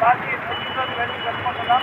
Party ప్రతిరోజు వెళ్ళి చెప్పుకుంటున్నాం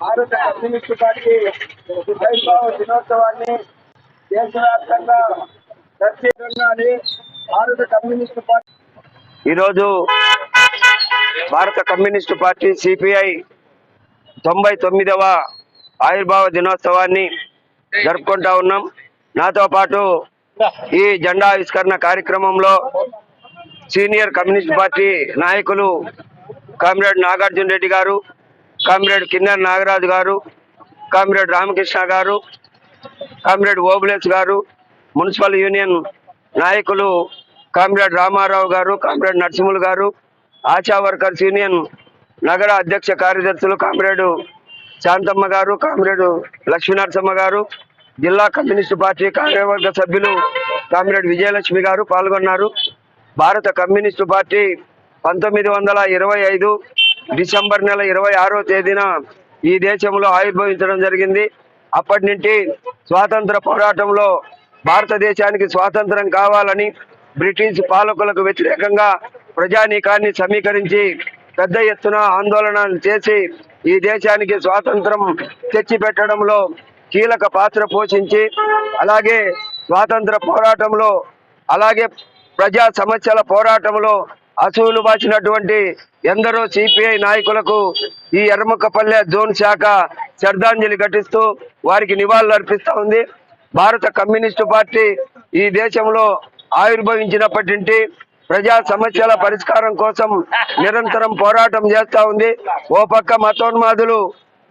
భారత కమ్యూనిస్ట్ పార్టీ వైభవ దినోత్సవాన్ని దేశవ్యాప్తంగా ప్రత్యేకంగా భారత కమ్యూనిస్ట్ పార్టీ ఈరోజు భారత కమ్యూనిస్ట్ పార్టీ సిపిఐ తొంభై తొమ్మిదవ ఆవిర్భావ దినోత్సవాన్ని జరుపుకుంటా ఉన్నాం. నాతో పాటు ఈ జెండా ఆవిష్కరణ కార్యక్రమంలో సీనియర్ కమ్యూనిస్ట్ పార్టీ నాయకులు కామ్రేడ్ నాగార్జున రెడ్డి గారు కామ్రేడ్ కిన్నెర నాగరాజు గారు comrade Ramakrishna garu comrade Obules garu municipal union నాయకులు కామ్రేడ్ రామారావు గారు కామ్రేడ్ నరసింహులు గారు ఆశా వర్కర్స్ యూనియన్ నగర అధ్యక్ష కార్యదర్శులు కామ్రేడు శాంతమ్మ గారు కామ్రేడు లక్ష్మీనరసమ్మ గారు జిల్లా కమ్యూనిస్టు పార్టీ కార్యవర్గ సభ్యులు కామ్రేడ్ విజయలక్ష్మి గారు పాల్గొన్నారు. భారత కమ్యూనిస్టు పార్టీ పంతొమ్మిది వందల ఇరవై ఐదు డిసెంబర్ నెల ఇరవై ఆరో తేదీన ఈ దేశంలో ఆవిర్భవించడం జరిగింది. అప్పటి నుండి స్వాతంత్ర పోరాటంలో భారతదేశానికి స్వాతంత్రం కావాలని బ్రిటిష్ పాలకులకు వ్యతిరేకంగా ప్రజానీకాన్ని సమీకరించి పెద్ద ఎత్తున ఆందోళనలు చేసి ఈ దేశానికి స్వాతంత్రం తెచ్చిపెట్టడంలో కీలక పాత్ర పోషించి అలాగే స్వాతంత్ర పోరాటంలో అలాగే ప్రజా సమస్యల పోరాటంలో అసూలు బాచినటువంటి ఎందరో సిపిఐ నాయకులకు ఈ ఎర్రముక్కపల్లె జోన్ శాఖ శ్రద్ధాంజలి ఘటిస్తూ వారికి నివాళులు అర్పిస్తూ ఉంది. భారత కమ్యూనిస్టు పార్టీ ఈ దేశంలో ఆవిర్భవించినప్పటి నుండి ప్రజా సమస్యల పరిష్కారం కోసం నిరంతరం పోరాటం చేస్తా ఉంది. ఓ పక్క మతోన్మాదులు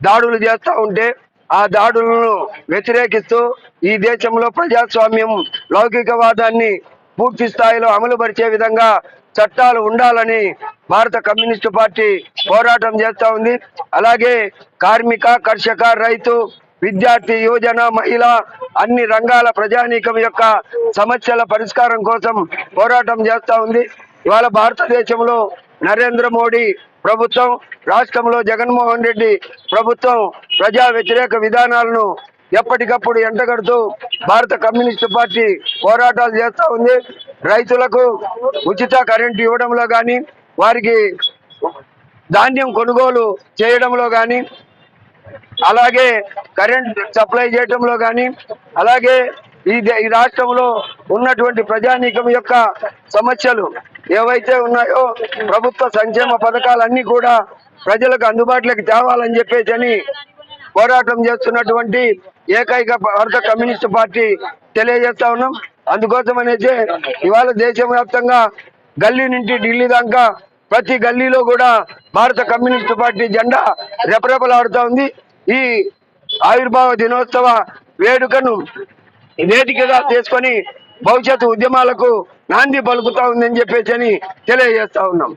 దాడులు చేస్తూ ఉంటే ఆ దాడులను వ్యతిరేకిస్తూ ఈ దేశంలో ప్రజాస్వామ్యం లౌకికవాదాన్ని పూర్తి స్థాయిలో అమలు పరిచే విధంగా చట్టాలు ఉండాలని భారత కమ్యూనిస్టు పార్టీ పోరాటం చేస్తూ ఉంది. అలాగే కార్మిక కర్షక రైతు విద్యార్థి యువజన మహిళ అన్ని రంగాల ప్రజానీకం యొక్క సమస్యల పరిష్కారం కోసం పోరాటం చేస్తూ ఉంది. ఇవాళ భారతదేశంలో నరేంద్ర మోడీ ప్రభుత్వం రాష్ట్రంలో జగన్మోహన్ రెడ్డి ప్రభుత్వం ప్రజా వ్యతిరేక విధానాలను ఎప్పటికప్పుడు ఎంటగడుతూ భారత కమ్యూనిస్టు పార్టీ పోరాటాలు చేస్తూ ఉంది. రైతులకు ఉచిత కరెంటు ఇవ్వడంలో కానీ వారికి ధాన్యం కొనుగోలు చేయడంలో కానీ అలాగే కరెంట్ సప్లై చేయటంలో కానీ అలాగే ఈ ఈ రాష్ట్రంలో ఉన్నటువంటి ప్రజానీకం యొక్క సమస్యలు ఏవైతే ఉన్నాయో ప్రభుత్వ సంక్షేమ పథకాలన్నీ కూడా ప్రజలకు అందుబాటులోకి తేవాలని చెప్పేసి పోరాటం చేస్తున్నటువంటి ఏకైక భారత కమ్యూనిస్ట్ పార్టీ తెలియజేస్తా ఉన్నాం. అందుకోసం అనేసి ఇవాళ దేశవ్యాప్తంగా గల్లీ నుంచి ఢిల్లీ దాకా ప్రతి గల్లీలో కూడా భారత కమ్యూనిస్ట్ పార్టీ జెండా రెపరెపలాడుతూ ఉంది. ఈ ఆవిర్భావ దినోత్సవ వేడుకను వేదికగా చేసుకొని భవిష్యత్తు ఉద్యమాలకు నాంది పలుకుతా ఉందని చెప్పేసి అని తెలియజేస్తా ఉన్నాం.